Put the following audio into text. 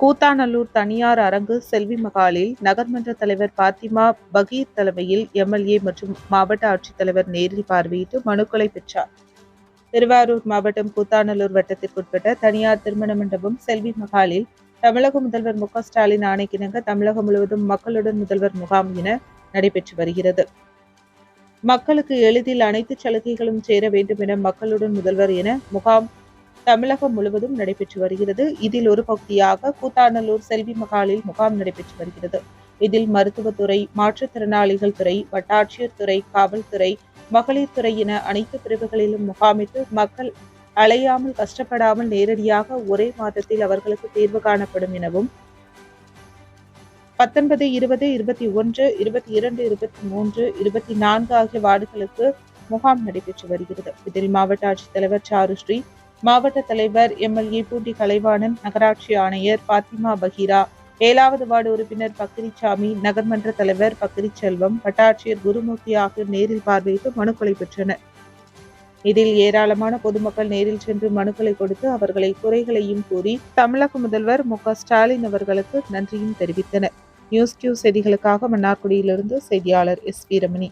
கூத்தாநல்லூர் தனியார் அரங்கு செல்வி மகாலில் நகர்மன்ற தலைவர் பாத்திமா பகீர் தலைமையில் எம்எல்ஏ மற்றும் மாவட்ட ஆட்சித்தலைவர் நேரில் பார்வையிட்டு மனுக்களை பெற்றார். திருவாரூர் மாவட்டம் கூத்தாநல்லூர் வட்டத்திற்குட்பட்ட தனியார் திருமண மண்டபம் செல்வி மகாலில் தமிழக முதல்வர் மு க ஸ்டாலின் ஆணைக்கிணங்க தமிழகம் முழுவதும் மக்களுடன் முதல்வர் முகாம் என நடைபெற்று வருகிறது. மக்களுக்கு எளிதில் அனைத்து சலுகைகளும் சேர வேண்டும் என மக்களுடன் முதல்வர் என முகாம் தமிழகம் முழுவதும் நடைபெற்று வருகிறது. இதில் ஒரு பகுதியாக கூத்தாநல்லூர் செல்வி மகாலில் முகாம் நடைபெற்று வருகிறது. இதில் மருத்துவத்துறை மாற்றுத்திறனாளிகள் துறை வட்டாட்சியர் துறை காவல்துறை மகளிர் துறை என அனைத்து பிரிவுகளிலும் முகாமிட்டு மக்கள் அலையாமல் கஷ்டப்படாமல் நேரடியாக ஒரே மாதத்தில் அவர்களுக்கு தீர்வு காணப்படும் எனவும் பத்தொன்பது இருபது இருபத்தி ஒன்று இருபத்தி இரண்டு இருபத்தி மூன்று இருபத்தி நான்கு ஆகிய வார்டுகளுக்கு முகாம் நடைபெற்று வருகிறது. இதில் மாவட்ட ஆட்சித்தலைவர் சாருஸ்ரீ மாவட்ட தலைவர் எம்எல்ஏ பூண்டி கலைவாணன் நகராட்சி ஆணையர் பாத்திமா பஹீரா ஏழாவது வார்டு உறுப்பினர் பக்கிரிச்சாமி நகர்மன்ற தலைவர் பக்கிரிச்செல்வம் பட்டாட்சியர் வட்டாட்சியர் குருமூர்த்தி ஆகியோர் நேரில் பார்வையிட்டு மனுக்களை பெற்றனர். இதில் ஏராளமான பொதுமக்கள் நேரில் சென்று மனுக்களை கொடுத்து அவர்களை குறைகளையும் கூறி தமிழக முதல்வர் மு ஸ்டாலின் அவர்களுக்கு நன்றியும் தெரிவித்தனர். நியூஸ் கியூ செய்திகளுக்காக மன்னார்குடியிலிருந்து செய்தியாளர் எஸ் வீரமணி.